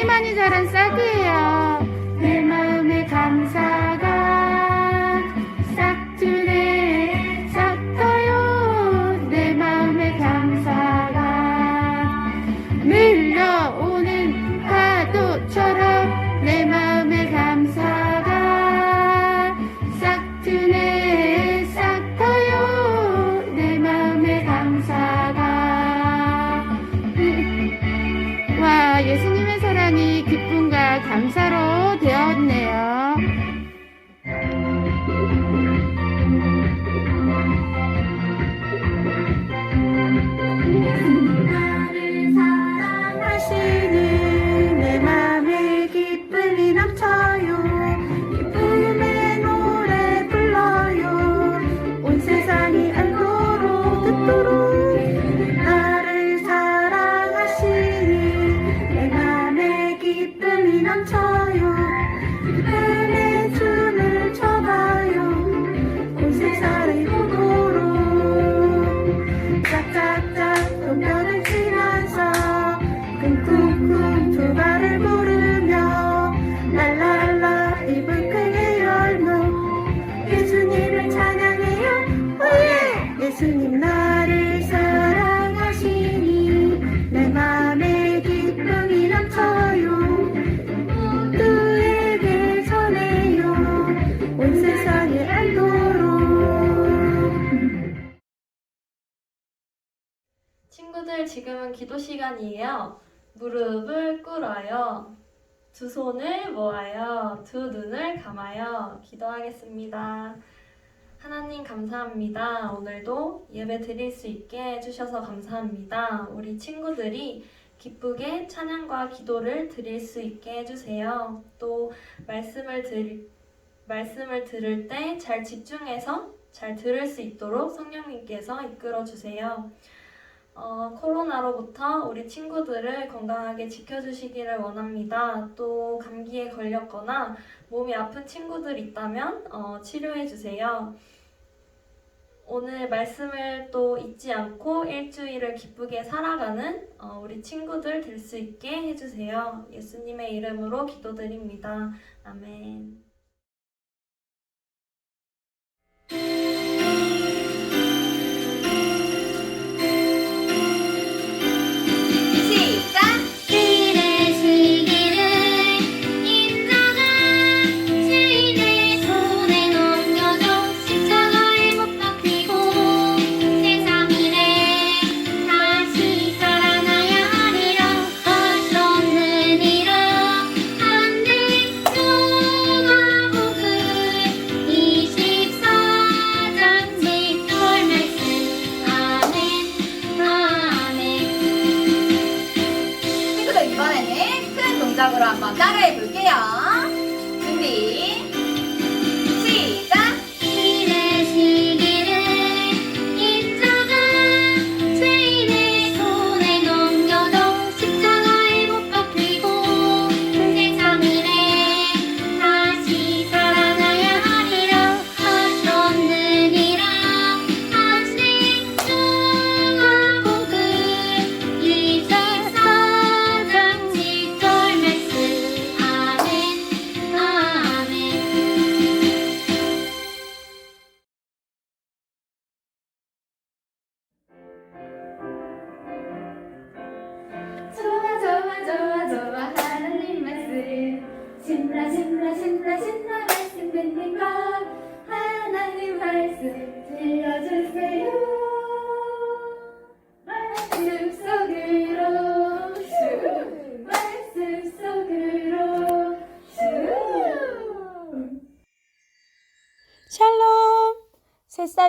많이 많이 자란 싹이에요. 내 마음에 감사. 기도 시간이에요. 무릎을 꿇어요. 두 손을 모아요. 두 눈을 감아요. 기도하겠습니다. 하나님 감사합니다. 오늘도 예배 드릴 수 있게 해주셔서 감사합니다. 우리 친구들이 기쁘게 찬양과 기도를 드릴 수 있게 해주세요. 또 말씀을 들, 말씀을 들을 때 잘 집중해서 잘 들을 수 있도록 성령님께서 이끌어 주세요. 어, 코로나로부터 우리 친구들을 건강하게 지켜주시기를 원합니다. 또 감기에 걸렸거나 몸이 아픈 친구들 있다면 어, 치료해 주세요. 오늘 말씀을 또 잊지 않고 일주일을 기쁘게 살아가는 어, 우리 친구들 될 수 있게 해주세요. 예수님의 이름으로 기도드립니다. 아멘.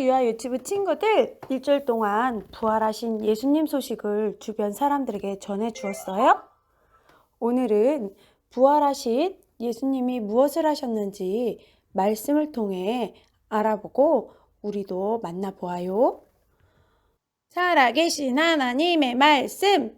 유아 유튜브 친구들 일주일 동안 부활하신 예수님 소식을 주변 사람들에게 전해 주었어요? 오늘은 부활하신 예수님이 무엇을 하셨는지 말씀을 통해 알아보고 우리도 만나보아요. 살아계신 하나님의 말씀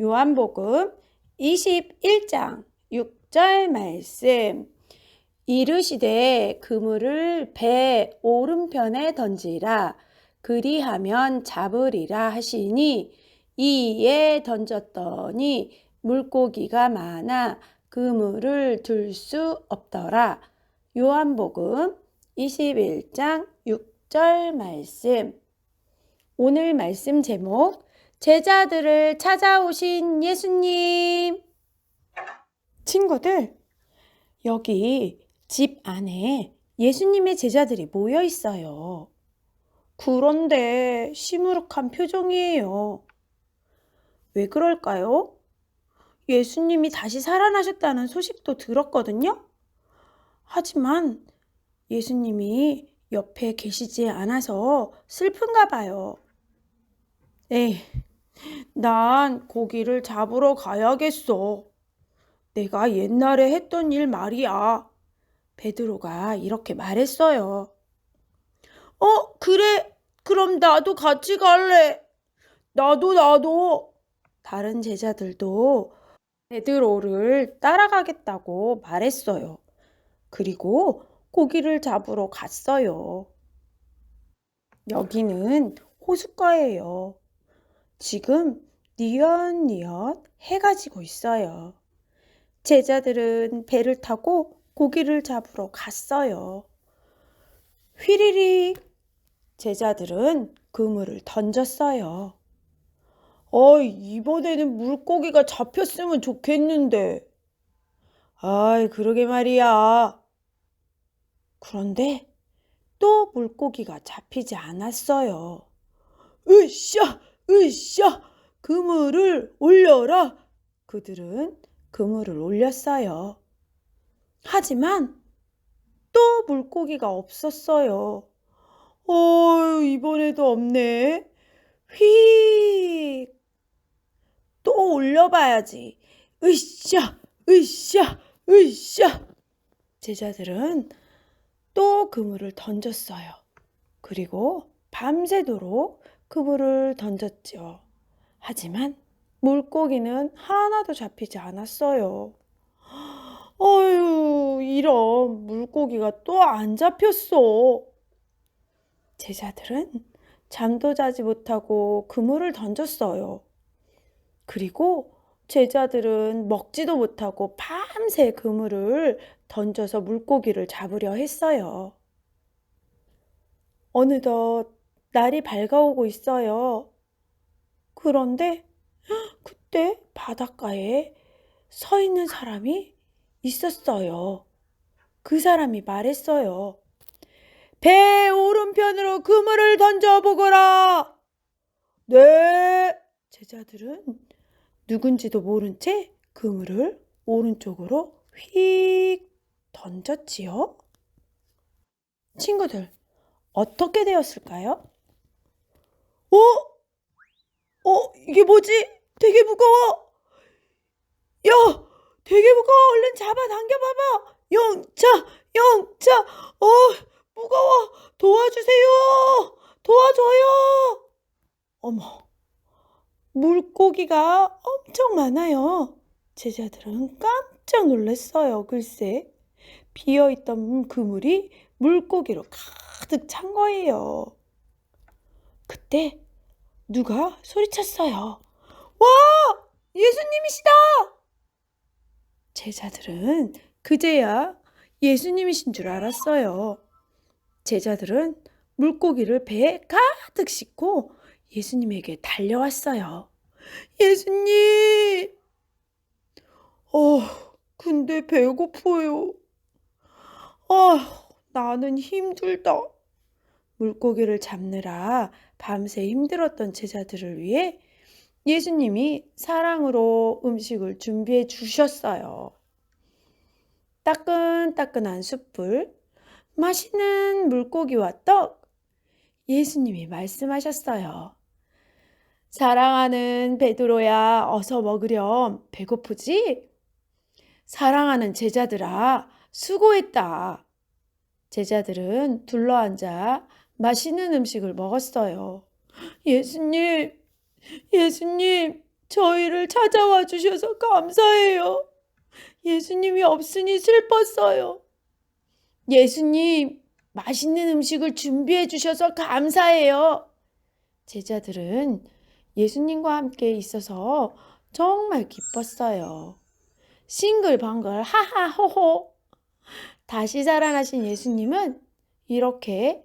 요한복음 21장 6절 말씀 이르시되 그물을 배 오른편에 던지라 그리하면 잡으리라 하시니 이에 던졌더니 물고기가 많아 그물을 들 수 없더라. 요한복음 21장 6절 말씀. 오늘 말씀 제목 제자들을 찾아오신 예수님. 친구들, 여기 집 안에 예수님의 제자들이 모여 있어요. 그런데 시무룩한 표정이에요. 왜 그럴까요? 예수님이 다시 살아나셨다는 소식도 들었거든요. 하지만 예수님이 옆에 계시지 않아서 슬픈가 봐요. 에이, 난 고기를 잡으러 가야겠어. 내가 옛날에 했던 일 말이야. 베드로가 이렇게 말했어요. 어, 그래. 그럼 나도 같이 갈래. 나도, 나도. 다른 제자들도 베드로를 따라가겠다고 말했어요. 그리고 고기를 잡으러 갔어요. 여기는 호숫가예요. 지금 뉘엿뉘엿 해가 지고 있어요. 제자들은 배를 타고 고기를 잡으러 갔어요. 휘리릭 제자들은 그물을 던졌어요. 어이, 이번에는 물고기가 잡혔으면 좋겠는데. 아이, 그러게 말이야. 그런데 또 물고기가 잡히지 않았어요. 으쌰, 으쌰, 그물을 올려라. 그들은 그물을 올렸어요. 하지만 또 물고기가 없었어요. 어, 이번에도 없네. 휙! 또 올려봐야지. 으쌰, 으쌰, 으쌰. 제자들은 또 그물을 던졌어요. 그리고 밤새도록 그물을 던졌죠. 하지만 물고기는 하나도 잡히지 않았어요. 어휴, 이런 물고기가 또 안 잡혔어. 제자들은 잠도 자지 못하고 그물을 던졌어요. 그리고 제자들은 먹지도 못하고 밤새 그물을 던져서 물고기를 잡으려 했어요. 어느덧 날이 밝아오고 있어요. 그런데 그때 바닷가에 서 있는 사람이 있었어요. 그 사람이 말했어요. 배 오른편으로 그물을 던져보거라. 네. 제자들은 누군지도 모른 채 그물을 오른쪽으로 휙 던졌지요. 친구들, 어떻게 되었을까요? 어? 어, 이게 뭐지? 되게 무거워. 야, 되게 무거워. 얼른 잡아 당겨봐봐. 영차, 영차. 어, 무거워. 도와주세요. 도와줘요. 어머, 물고기가 엄청 많아요. 제자들은 깜짝 놀랐어요. 글쎄, 비어있던 그물이 물고기로 가득 찬 거예요. 그때 누가 소리쳤어요. 와! 예수님이시다! 제자들은 그제야 예수님이신 줄 알았어요. 제자들은 물고기를 배에 가득 싣고 예수님에게 달려왔어요. 예수님! 어, 근데 배고파요. 아, 나는 힘들다. 물고기를 잡느라 밤새 힘들었던 제자들을 위해 예수님이 사랑으로 음식을 준비해 주셨어요. 따끈따끈한 숯불, 맛있는 물고기와 떡. 예수님이 말씀하셨어요. 사랑하는 베드로야, 어서 먹으렴. 배고프지? 사랑하는 제자들아, 수고했다. 제자들은 둘러앉아 맛있는 음식을 먹었어요. 예수님, 예수님, 저희를 찾아와 주셔서 감사해요. 예수님이 없으니 슬펐어요. 예수님, 맛있는 음식을 준비해 주셔서 감사해요. 제자들은 예수님과 함께 있어서 정말 기뻤어요. 싱글벙글 하하호호. 다시 살아나신 예수님은 이렇게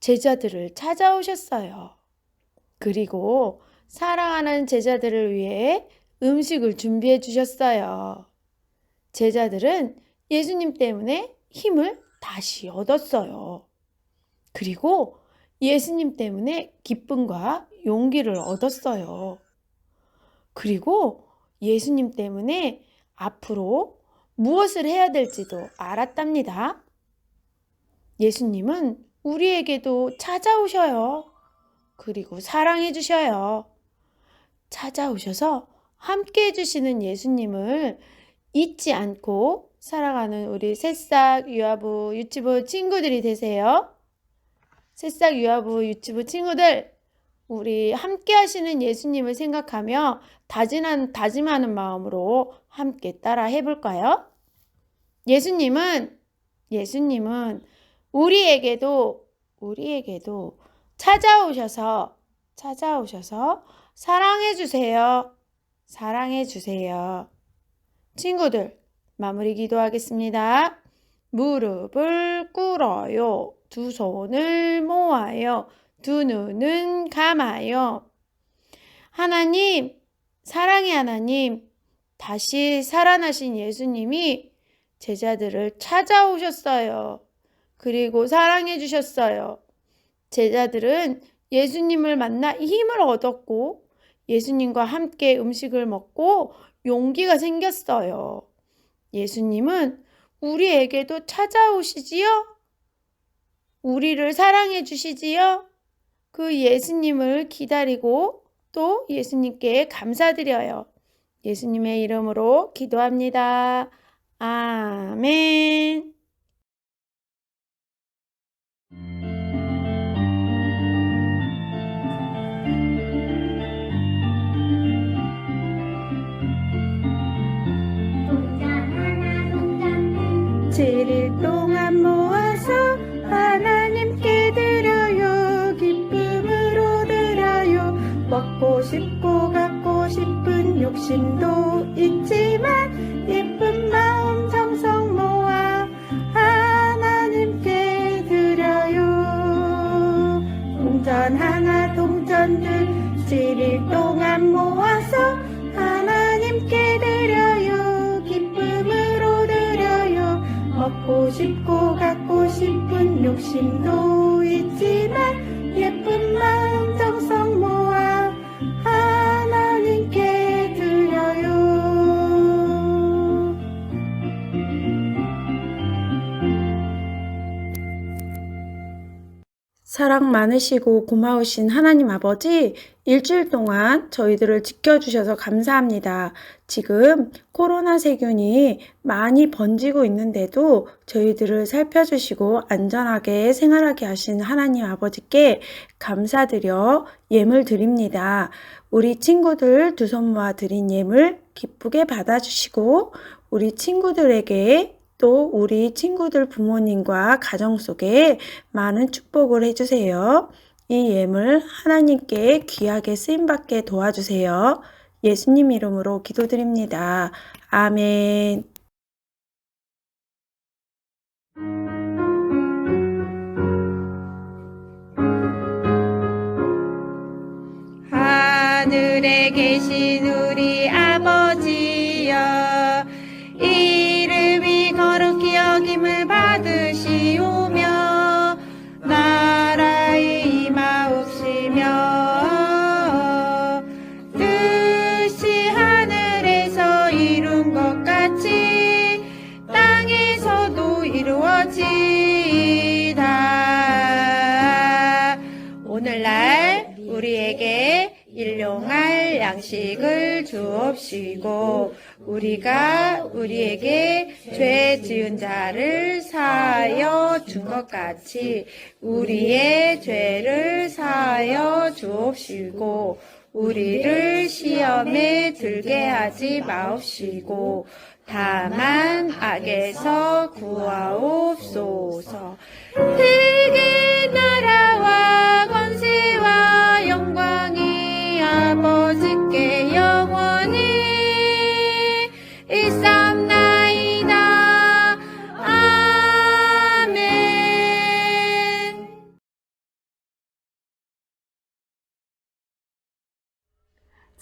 제자들을 찾아오셨어요. 그리고 사랑하는 제자들을 위해 음식을 준비해 주셨어요. 제자들은 예수님 때문에 힘을 다시 얻었어요. 그리고 예수님 때문에 기쁨과 용기를 얻었어요. 그리고 예수님 때문에 앞으로 무엇을 해야 될지도 알았답니다. 예수님은 우리에게도 찾아오셔요. 그리고 사랑해 주셔요. 찾아오셔서 함께 해주시는 예수님을 잊지 않고 살아가는 우리 새싹 유아부 유치부 친구들이 되세요. 새싹 유아부 유치부 친구들, 우리 함께 하시는 예수님을 생각하며 다짐한, 다짐하는 마음으로 함께 따라 해볼까요? 예수님은, 예수님은 우리에게도, 우리에게도 찾아오셔서, 찾아오셔서 사랑해 주세요. 사랑해 주세요. 친구들, 마무리 기도하겠습니다. 무릎을 꿇어요. 두 손을 모아요. 두 눈은 감아요. 하나님, 사랑의 하나님, 다시 살아나신 예수님이 제자들을 찾아오셨어요. 그리고 사랑해 주셨어요. 제자들은 예수님을 만나 힘을 얻었고 예수님과 함께 음식을 먹고 용기가 생겼어요. 예수님은 우리에게도 찾아오시지요? 우리를 사랑해 주시지요? 그 예수님을 기다리고 또 예수님께 감사드려요. 예수님의 이름으로 기도합니다. 아멘. 7일 동안 모아서 하나님께 드려요. 기쁨으로 드려요. 먹고 싶고 갖고 싶은 욕심도 있지만 예쁜 마음 정성 모아 하나님께 드려요. 동전 하나 동전들 7일 동안 모아 먹고 싶고 갖고 싶은 욕심도 있지만 사랑 많으시고 고마우신 하나님 아버지, 일주일 동안 저희들을 지켜주셔서 감사합니다. 지금 코로나 세균이 많이 번지고 있는데도 저희들을 살펴주시고 안전하게 생활하게 하신 하나님 아버지께 감사드려 예물 드립니다. 우리 친구들 두 손 모아 드린 예물 기쁘게 받아주시고 우리 친구들에게 또 우리 친구들 부모님과 가정 속에 많은 축복을 해주세요. 이 예물 하나님께 귀하게 쓰임받게 도와주세요. 예수님 이름으로 기도드립니다. 아멘. 하늘에 계신 우리 주옵시고 우리가 우리에게 죄 지은 자를 사하여 준 것 같이 우리의 죄를 사하여 주옵시고 우리를 시험에 들게 하지 마옵시고 다만 악에서 구하옵소서. 대개 나라와 권세와 영광이 아버지께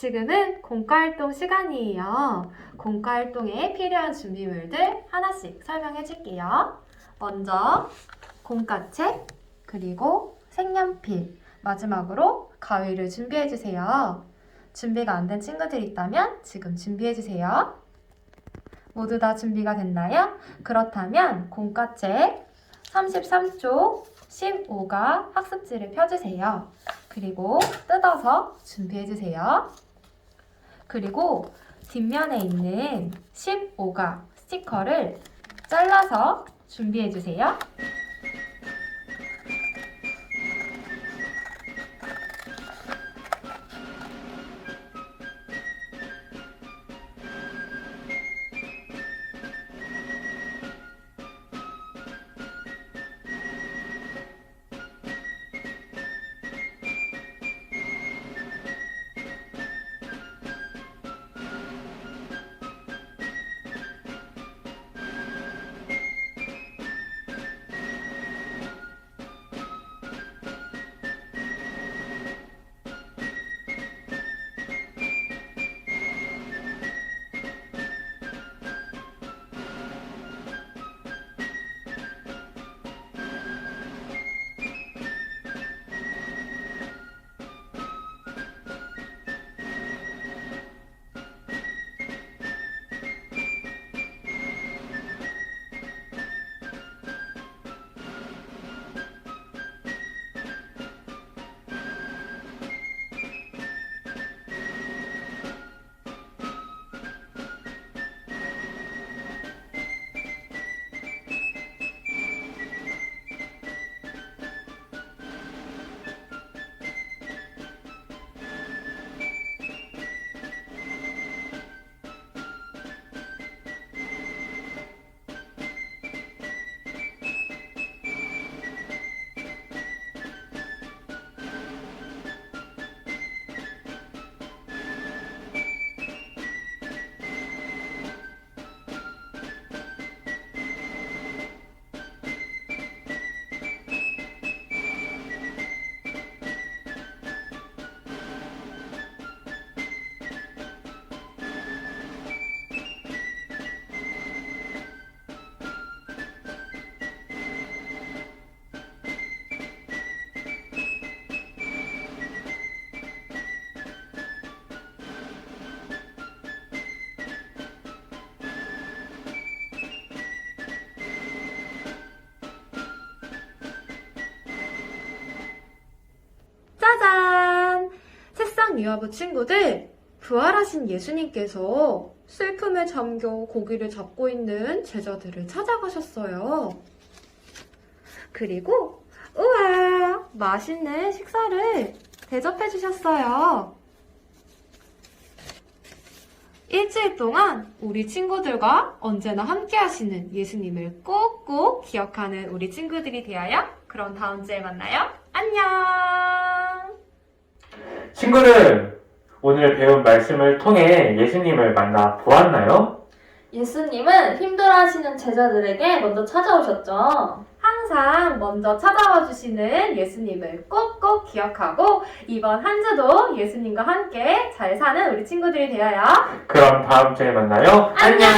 지금은 공과활동 시간이에요. 공과활동에 필요한 준비물들 하나씩 설명해 줄게요. 먼저 공과책, 그리고 색연필, 마지막으로 가위를 준비해 주세요. 준비가 안 된 친구들 있다면 지금 준비해 주세요. 모두 다 준비가 됐나요? 그렇다면 공과책 33쪽 15가 학습지를 펴주세요. 그리고 뜯어서 준비해 주세요. 그리고 뒷면에 있는 15가 스티커를 잘라서 준비해 주세요. 유아부 친구들, 부활하신 예수님께서 슬픔에 잠겨 고기를 잡고 있는 제자들을 찾아가셨어요. 그리고 우와 맛있는 식사를 대접해 주셨어요. 일주일 동안 우리 친구들과 언제나 함께 하시는 예수님을 꼭꼭 기억하는 우리 친구들이 되어요. 그럼 다음 주에 만나요. 안녕! 친구들, 오늘 배운 말씀을 통해 예수님을 만나 보았나요? 예수님은 힘들어하시는 제자들에게 먼저 찾아오셨죠. 항상 먼저 찾아와 주시는 예수님을 꼭꼭 기억하고 이번 한 주도 예수님과 함께 잘 사는 우리 친구들이 되어요. 그럼 다음 주에 만나요. 안녕!